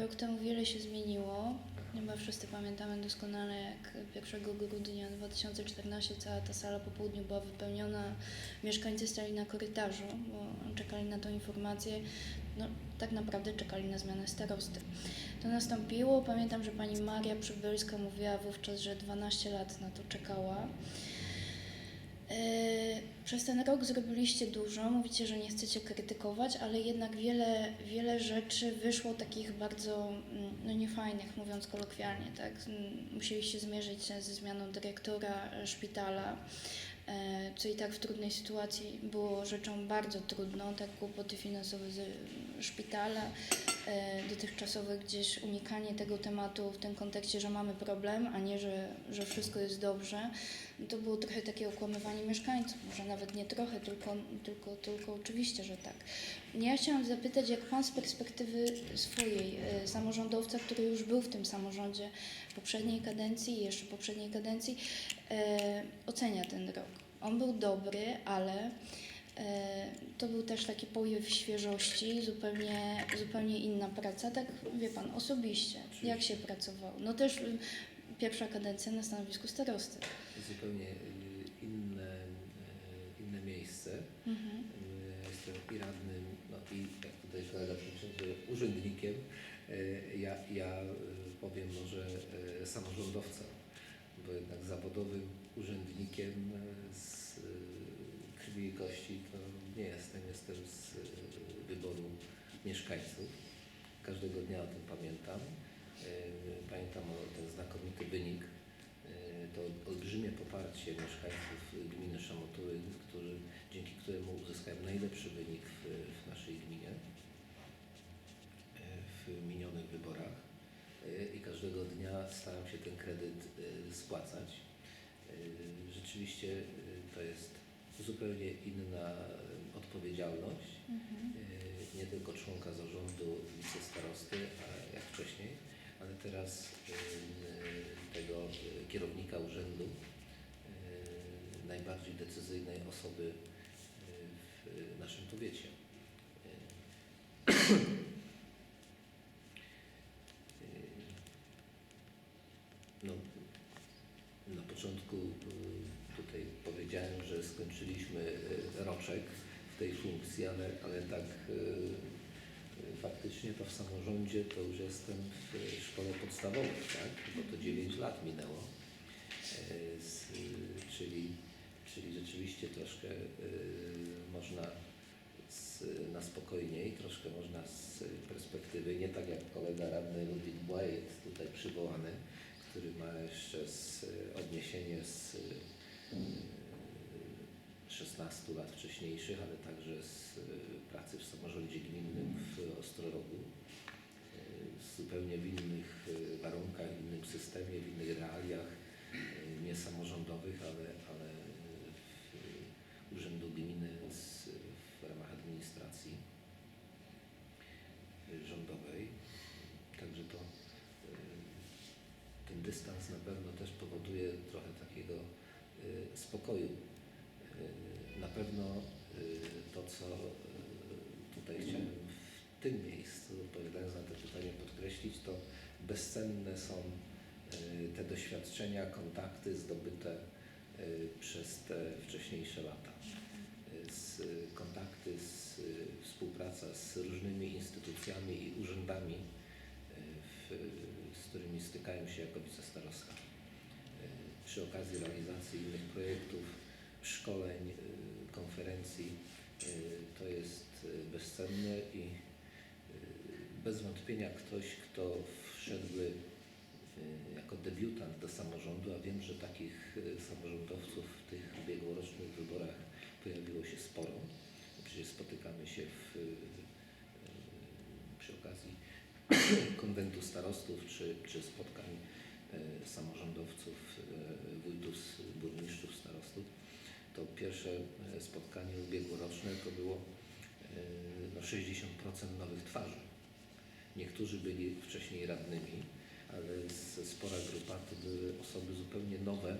rok temu wiele się zmieniło. Chyba wszyscy pamiętamy doskonale, jak 1 grudnia 2014 cała ta sala po południu była wypełniona. Mieszkańcy stali na korytarzu, bo czekali na tą informację. No, tak naprawdę czekali na zmianę starosty. To nastąpiło. Pamiętam, że pani Maria Przybylska mówiła wówczas, że 12 lat na to czekała. Yy, Przez ten rok zrobiliście dużo, mówicie, że nie chcecie krytykować, ale jednak wiele, wiele rzeczy wyszło takich bardzo mm, no, niefajnych, mówiąc kolokwialnie. Tak? Mm, Musieliście zmierzyć się ze zmianą dyrektora szpitala, e, co i tak w trudnej sytuacji było rzeczą bardzo trudną, tak kłopoty finansowe ze szpitala, e, dotychczasowe gdzieś unikanie tego tematu w tym kontekście, że mamy problem, a nie, że, że wszystko jest dobrze. To było trochę takie okłamywanie mieszkańców, może nawet nie trochę, tylko, tylko, tylko oczywiście, że tak. Ja chciałam zapytać, jak Pan z perspektywy swojej e, samorządowca, który już był w tym samorządzie poprzedniej kadencji i jeszcze poprzedniej kadencji, e, ocenia ten rok. On był dobry, ale e, to był też taki powiew świeżości, zupełnie, zupełnie inna praca. Tak wie Pan, osobiście, jak się pracowało? No też y, pierwsza kadencja na stanowisku starosty. zupełnie y, inne, y, inne miejsce. Mhm. Jestem i radnym, no i jak tutaj kolega urzędnikiem. Ja, ja powiem może samorządowcą, bo jednak zawodowym urzędnikiem y, z y, krwi i kości to nie jestem. Jestem z y, wyboru mieszkańców. Każdego dnia o tym pamiętam. Pamiętam o ten znakomity wynik to olbrzymie poparcie mieszkańców gminy Szamotuły, którzy, dzięki któremu uzyskałem najlepszy wynik w, w naszej gminie w minionych wyborach i każdego dnia staram się ten kredyt spłacać. Rzeczywiście y, to jest zupełnie inna y, odpowiedzialność, Mhm. y, nie tylko członka zarządu, wicestarosty, a jak wcześniej, ale teraz tego kierownika urzędu, najbardziej decyzyjnej osoby w naszym powiecie. No, na początku tutaj powiedziałem, że skończyliśmy y, roczek w tej funkcji, ale, ale tak y, y, faktycznie to w samorządzie to już jestem w szkole podstawowej, tak? bo to 9 lat minęło. Czyli, czyli rzeczywiście troszkę można na spokojniej, troszkę można z perspektywy, nie tak jak kolega radny Ludwik Błajet tutaj przywołany, który ma jeszcze z, odniesienie z 16 lat wcześniejszych, ale także z y, pracy w samorządzie gminnym w Ostrorogu. Y, Zupełnie w innych y, warunkach, w innym systemie, w innych realiach, nie samorządowych, ale, ale w Urzędu Gminy w ramach administracji rządowej. Także to ten dystans na pewno też powoduje trochę takiego spokoju. Y, Na pewno y, to, co y, tutaj chciałem w tym miejscu, odpowiadając na to pytanie, podkreślić, to bezcenne są y, te doświadczenia, kontakty zdobyte y, przez te wcześniejsze lata. Y, Z kontakty, z, y, współpraca z różnymi instytucjami i urzędami, y, w, z którymi stykają się jako wicestarosta. Przy okazji realizacji innych projektów, szkoleń, y, konferencji, y, to jest y, bezcenne i bez wątpienia ktoś, kto wszedłby jako debiutant do samorządu, a wiem, że takich samorządowców w tych ubiegłorocznych wyborach pojawiło się sporo. Przecież spotykamy się w, przy okazji konwentu starostów czy, czy spotkań samorządowców, y, wójtów, burmistrzów, starostów. To pierwsze y, spotkanie ubiegłoroczne to było no 60% nowych twarzy. Niektórzy byli wcześniej radnymi, ale spora grupa to były osoby zupełnie nowe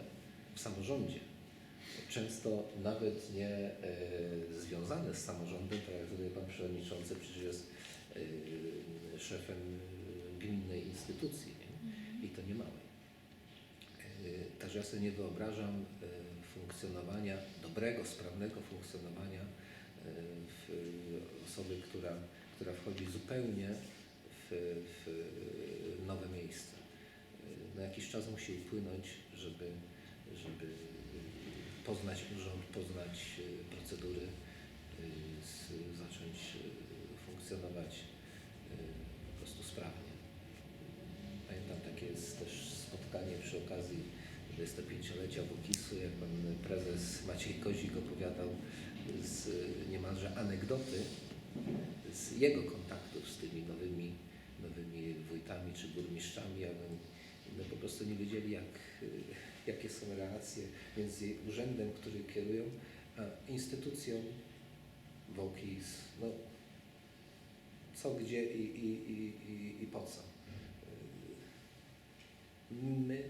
w samorządzie. Często nawet nie e, związane z samorządem, tak jak tutaj Pan Przewodniczący przecież jest e, szefem e, instytucji? I to nie małej. Y, Także ja sobie nie wyobrażam y, funkcjonowania, dobrego, sprawnego funkcjonowania w osoby, która, która wchodzi zupełnie w, w nowe miejsce. No jakiś czas musi upłynąć, żeby, żeby poznać urząd, poznać procedury, y, z- zacząć y, funkcjonować y, po prostu sprawnie. Pamiętam takie jest też spotkanie przy okazji 25-lecia WOKIS-u, jak pan prezes Maciej Kozik opowiadał z niemalże anegdoty z jego kontaktów z tymi nowymi, nowymi wójtami czy burmistrzami, ale no po prostu nie wiedzieli, jak, jakie są relacje między urzędem, który kierują, a instytucją WOKIS. No, co, gdzie i, i, i, i po co. My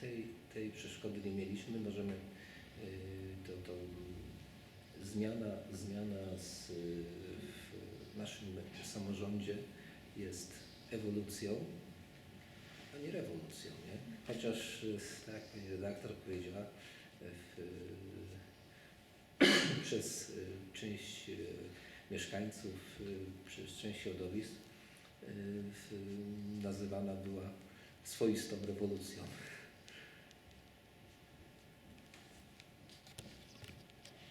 tej, tej przeszkody nie mieliśmy. Możemy y, to, to zmiana, zmiana z, w naszym samorządzie jest ewolucją, a nie rewolucją. Nie? Chociaż, tak pani redaktor powiedziała, w, przez część mieszkańców, przez część środowisk y, nazywana była swoistą rewolucją.